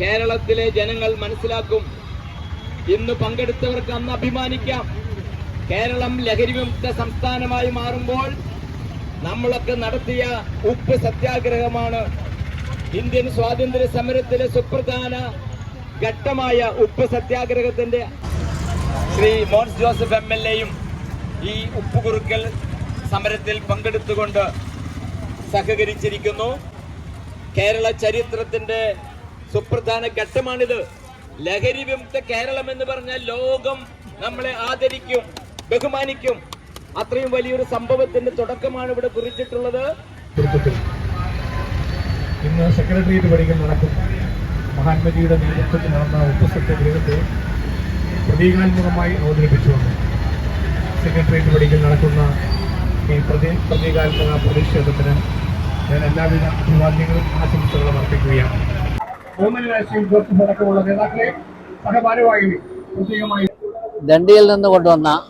കേരളത്തിലെ ജനങ്ങൾ മനസ്സിലാക്കും. ഇന്ന് പങ്കെടുത്തവർക്ക് അന്ന് അഭിമാനിക്കാം. കേരളം ലഹരി വിമുക്ത സംസ്ഥാനമായി മാറുമ്പോൾ നമ്മളൊക്കെ നടത്തിയ ഉപ്പ് സത്യാഗ്രഹമാണ്. ഇന്ത്യൻ സ്വാതന്ത്ര്യ സമരത്തിലെ സുപ്രധാന ഘട്ടമായ ഉപ്പ് സത്യാഗ്രഹത്തിന്റെ ശ്രീ മോൻസ് ജോസഫ് എം എൽ എയും ഈ ഉപ്പ് കുറുക്കൽ സമരത്തിൽ പങ്കെടുത്തുകൊണ്ട് സഹകരിച്ചിരിക്കുന്നു. കേരള ചരിത്രത്തിന്റെ സുപ്രധാന ഘട്ടമാണിത്. ലഹരി വിമുക്ത കേരളം എന്ന് പറഞ്ഞാൽ ലോകം നമ്മളെ ആദരിക്കും ബഹുമാനിക്കും. അത്രയും വലിയൊരു സംഭവത്തിന്റെ തുടക്കമാണ് ഇവിടെ കുറിച്ചിട്ടുള്ളത്. ഇന്ന് സെക്രട്ടേറിയറ്റ് പഠിക്കൽ നടക്കും. മഹാത്മജിയുടെ നേതൃത്വത്തിൽ നടന്ന ഉപ്പ് സത്യാഗ്രഹത്തെ പ്രതീകാത്മകമായി അവതരിപ്പിച്ചുകൊണ്ട് സെക്രട്ടേറിയറ്റ് പഠിക്കൽ നടക്കുന്ന ഈ പ്രതി പ്രതീകാത്മക പ്രതിഷേധത്തിന് ഞാൻ എല്ലാവിധ അഭിവാദ്യങ്ങളും ആശംസകളും അർപ്പിക്കുകയാണ്. മൂന്നര രാഷ്ട്രീയ അടക്കമുള്ള നേതാക്കളെ സഹഭാരവാഹികളെ പ്രത്യേകമായി ദണ്ഡിയിൽ നിന്ന് കൊണ്ടുവന്ന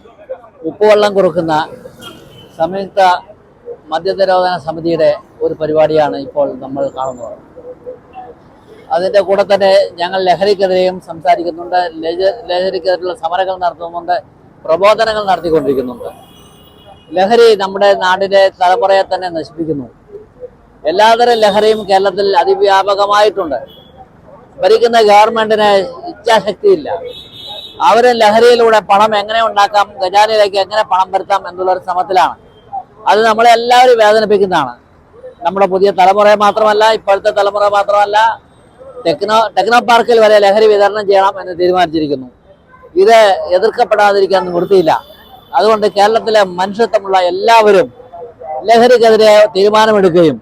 ഉപ്പുവെള്ളം കുറുക്കുന്ന സംയുക്ത മദ്യനിരോധന സമിതിയുടെ ഒരു പരിപാടിയാണ് ഇപ്പോൾ നമ്മൾ കാണുന്നത്. അതിന്റെ കൂടെ തന്നെ ഞങ്ങൾ ലഹരിക്കെതിരെയും സംസാരിക്കുന്നുണ്ട്. ലഹ- ലഹരിക്കെതിരെയുള്ള സമരങ്ങൾ നടത്തുന്നുണ്ട്. പ്രബോധനങ്ങൾ നടത്തിക്കൊണ്ടിരിക്കുന്നുണ്ട്. ലഹരി നമ്മുടെ നാടിന്റെ തലമുറയെ തന്നെ നശിപ്പിക്കുന്നു. എല്ലാതരം ലഹരിയും കേരളത്തിൽ അതിവ്യാപകമായിട്ടുണ്ട്. ഭരിക്കുന്ന ഗവൺമെന്റിന് ഇച്ഛാശക്തിയില്ല. അവർ ലഹരിയിലൂടെ പണം എങ്ങനെ ഉണ്ടാക്കാം ഖജാനയിലേക്ക് എങ്ങനെ പണം വരുത്താം എന്നുള്ള ഒരു ശ്രമത്തിലാണ്. അത് നമ്മളെ എല്ലാവരും വേദനിപ്പിക്കുന്നതാണ്. നമ്മുടെ പുതിയ തലമുറയെ മാത്രമല്ല ഇപ്പോഴത്തെ തലമുറ മാത്രമല്ല ടെക്നോ ടെക്നോ പാർക്കിൽ വരെ ലഹരി വിതരണം ചെയ്യണം എന്ന് തീരുമാനിച്ചിരിക്കുന്നു. ഇത് എതിർക്കപ്പെടാതിരിക്കാൻ നിവൃത്തിയില്ല. അതുകൊണ്ട് കേരളത്തിലെ മനുഷ്യത്വമുള്ള എല്ലാവരും ലഹരിക്കെതിരെ തീരുമാനമെടുക്കുകയും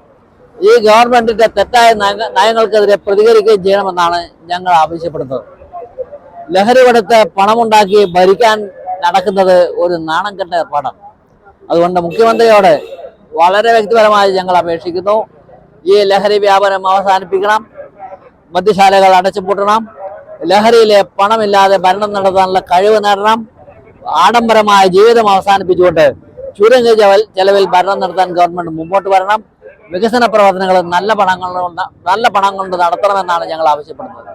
ഈ ഗവൺമെന്റിന്റെ തെറ്റായ നയ- നയങ്ങൾക്കെതിരെ പ്രതികരിക്കുകയും ചെയ്യണമെന്നാണ് ഞങ്ങൾ ആവശ്യപ്പെടുന്നത്. ലഹരി കൊടുത്ത് പണമുണ്ടാക്കി ഭരിക്കാൻ നടക്കുന്നത് ഒരു നാണം കെട്ട ഏർപ്പാടാണ്. അതുകൊണ്ട് മുഖ്യമന്ത്രിയോട് വളരെ വ്യക്തിപരമായി ഞങ്ങൾ അപേക്ഷിക്കുന്നു. ഈ ലഹരി വ്യാപനം അവസാനിപ്പിക്കണം. മദ്യശാലകൾ അടച്ചുപൂട്ടണം. ലഹരിയിലെ പണമില്ലാതെ ഭരണം നടത്താനുള്ള കഴിവ് നേടണം. ആഡംബരമായ ജീവിതം അവസാനിപ്പിച്ചുകൊണ്ട് ചുരുങ്ങിയ ചെലവിൽ ഭരണം നടത്താൻ ഗവൺമെന്റ് മുമ്പോട്ട് വരണം. വികസന പ്രവർത്തനങ്ങൾ നല്ല പണങ്ങൾ കൊണ്ട് നല്ല പണം കൊണ്ട് നടത്തണമെന്നാണ് ഞങ്ങൾ ആവശ്യപ്പെടുന്നത്.